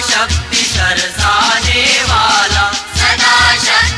शक्ति सरसाने वाला। सदा शक्ति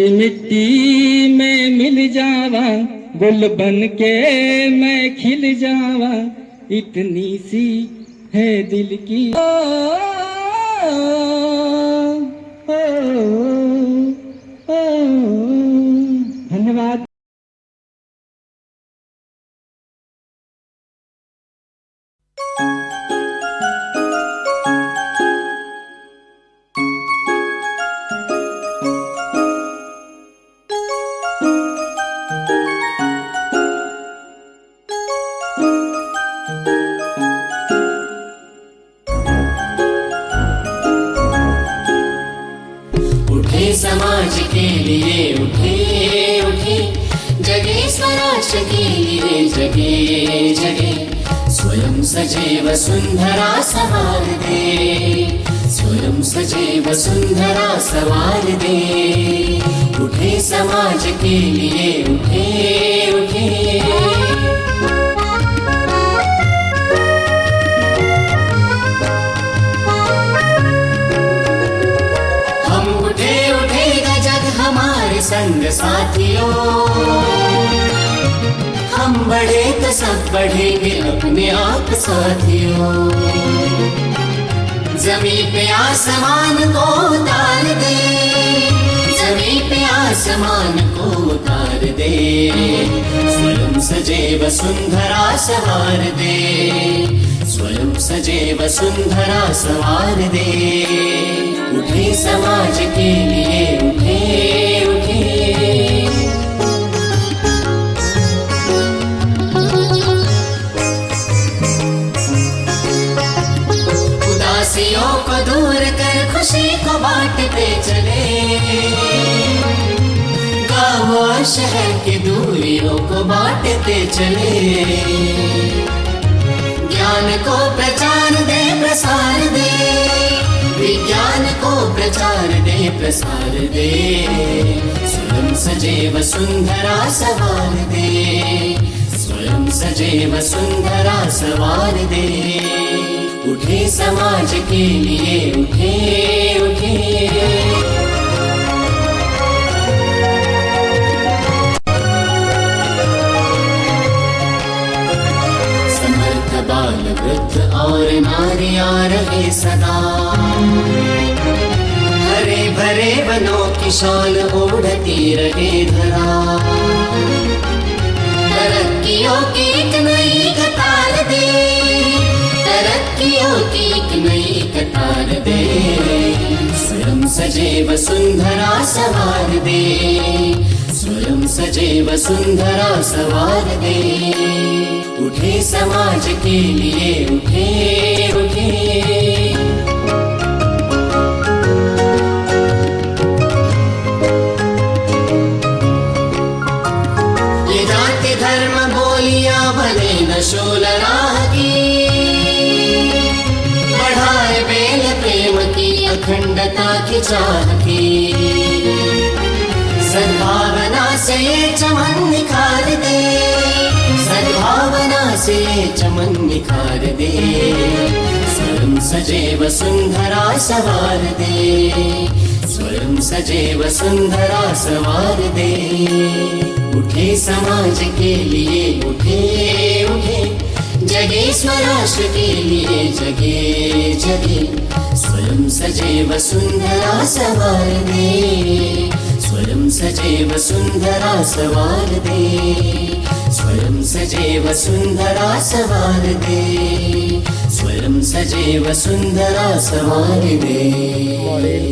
मिट्टी में मिल जावा, गुल बन के मैं खिल जावा। इतनी सी है दिल की। समाज के लिए उठे उठे। जगे स्वराष्ट्र के लिए जगे जगे। स्वयं सजे सुंदरा सवार दे। स्वयं सजे सुंदरा सवार दे। उठे समाज के लिए उठे उठे। संग साथियों हम बढ़े तो सब बढ़ेंगे अपने आप साथियों। जमी पे आसमान को उतार दे जमी पे आसमान को उतार दे। स्वयं सजेव सुंदरा सवार दे स्वयं सजेव सुंदरा सवार को दूर कर खुशी को बांटते चले। गाँव और शहर की दूरियों को बांटते चले। ज्ञान को प्रचार दे, प्रसार दे। विज्ञान को प्रचार दे, प्रसार दे। स्वयं सजे सुंदरा सवार दे। स्वयं सजे सुंदरा सवार दे। उठे समाज के लिए, उठे उठे। समर्थ बाल वृद्ध और नारियाँ रहे सदा। हरे भरे वनों की शान ओढ़ती रहे धरा। तरक्कियों की एक नई कतार दे। नई दे स्वयं सजे सुंदरा सवार दे स्वयं सजे सुंदरा सवार दे उठे समाज के लिए, उठे उठे। अखंडता की चाह की। सद्भावना से चमन निखार दे। सद्भावना से चमन निखार दे। स्वयं सजेव सुंदरा सवार दे। स्वयं सजेव सुंदरा सवार दे। उठे समाज के लिए उठे उठे। जगे स्वराष्ट्र के लिए जगे जगे। स्वयं सजेव सुंदरा सवार दे स्वयं सजेव सुंदरा सवार दे स्वयं सजेव सुंदरा सवार दे स्वयं सजेव सुंदरा सवार दे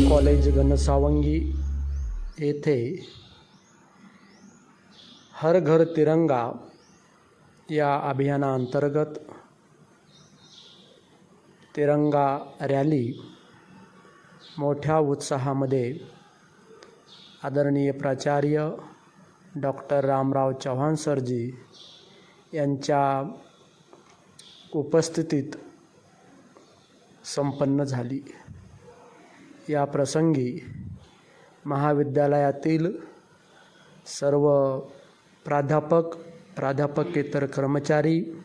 कॉलेज घनसावंगी येथे हर घर तिरंगा या अभियानाअंतर्गत तिरंगा रॅली मोठ्या उत्साहामध्ये आदरणीय प्राचार्य डॉक्टर रामराव चव्हाण सरजी यांच्या उपस्थितीत संपन्न झाली. या प्रसंगी महाविद्यालयातील सर्व प्राध्यापक प्राध्यापकेतर कर्मचारी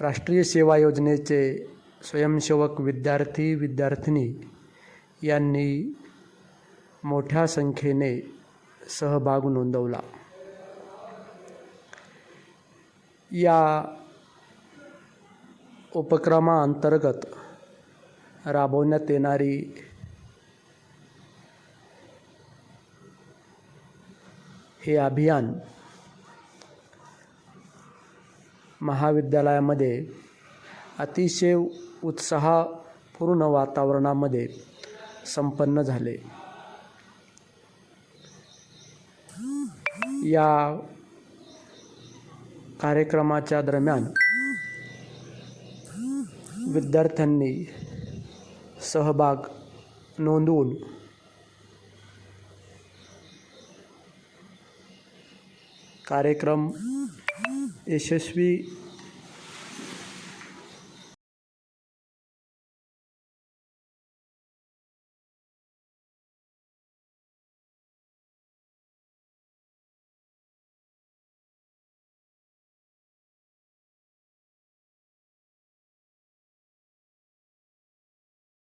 राष्ट्रीय सेवा योजनेचे स्वयंसेवक विद्यार्थी विद्यार्थिनी यांनी मोठ्या संख्येने सहभाग नोंदवला. या उपक्रमाअंतर्गत राबवण्यात येणारी हे अभियान महाविद्यालयामध्ये अतिशय उत्साहपूर्ण वातावरणामध्ये संपन्न झाले. या कार्यक्रमाच्या दरम्यान विद्यार्थ्यांनी सहभाग नोंदवून कार्यक्रम यशस्वी